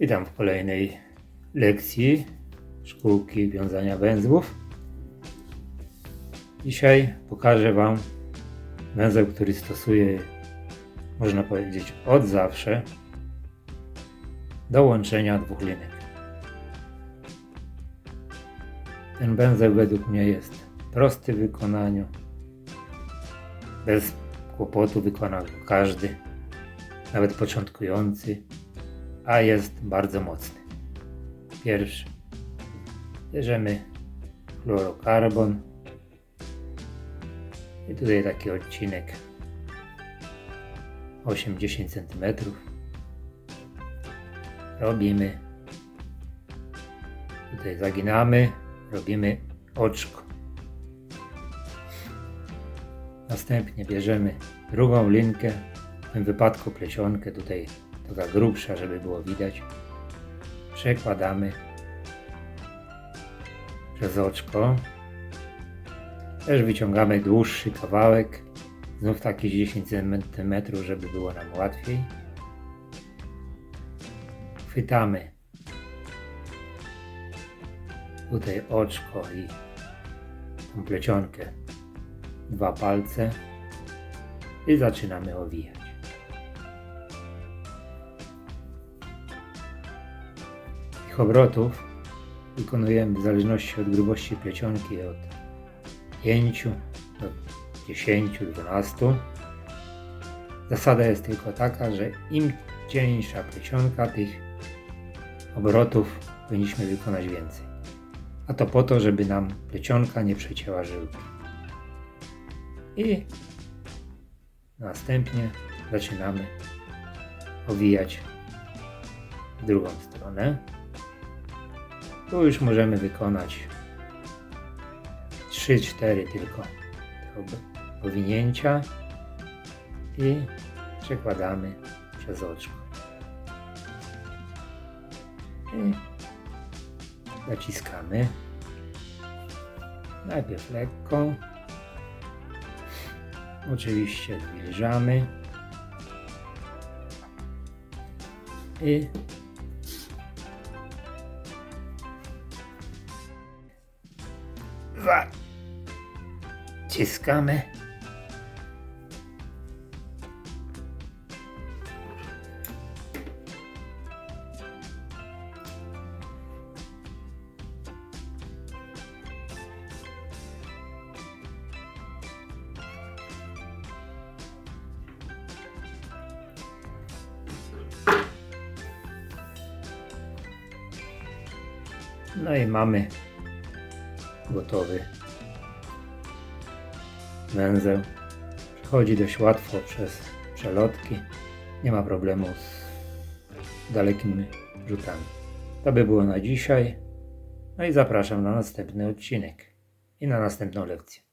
Witam w kolejnej lekcji szkółki wiązania węzłów. Dzisiaj pokażę Wam węzeł, który stosuję, można powiedzieć, od zawsze do łączenia dwóch linek. Ten węzeł według mnie jest prosty w wykonaniu, bez kłopotu wykona go każdy, nawet początkujący, a jest bardzo mocny. Pierwszy. Bierzemy fluorokarbon i tutaj taki odcinek 8-10 cm robimy. Tutaj zaginamy. Robimy oczko. Następnie bierzemy drugą linkę w tym wypadku plecionkę tutaj taka grubsza żeby było widać. Przekładamy przez oczko. Też wyciągamy dłuższy kawałek. Znów taki 10 cm żeby było nam łatwiej. Chwytamy tutaj oczko i tą plecionkę. Dwa palce. I zaczynamy owijać. Tych obrotów wykonujemy w zależności od grubości plecionki od 5 do 10, 12. Zasada jest tylko taka, że im cieńsza plecionka, tych obrotów powinniśmy wykonać więcej. A to po to, żeby nam plecionka nie przecięła żyłki. I następnie zaczynamy owijać w drugą stronę. Tu już możemy wykonać 3-4 tylko te ob- owinięcia i przekładamy przez oczko. I naciskamy. Najpierw lekko. Oczywiście zwilżamy. I zaciskamy. No i mamy gotowy węzeł. Przechodzi dość łatwo przez przelotki. Nie ma problemu z dalekimi rzutami. To by było na dzisiaj. No i zapraszam na następny odcinek i na następną lekcję.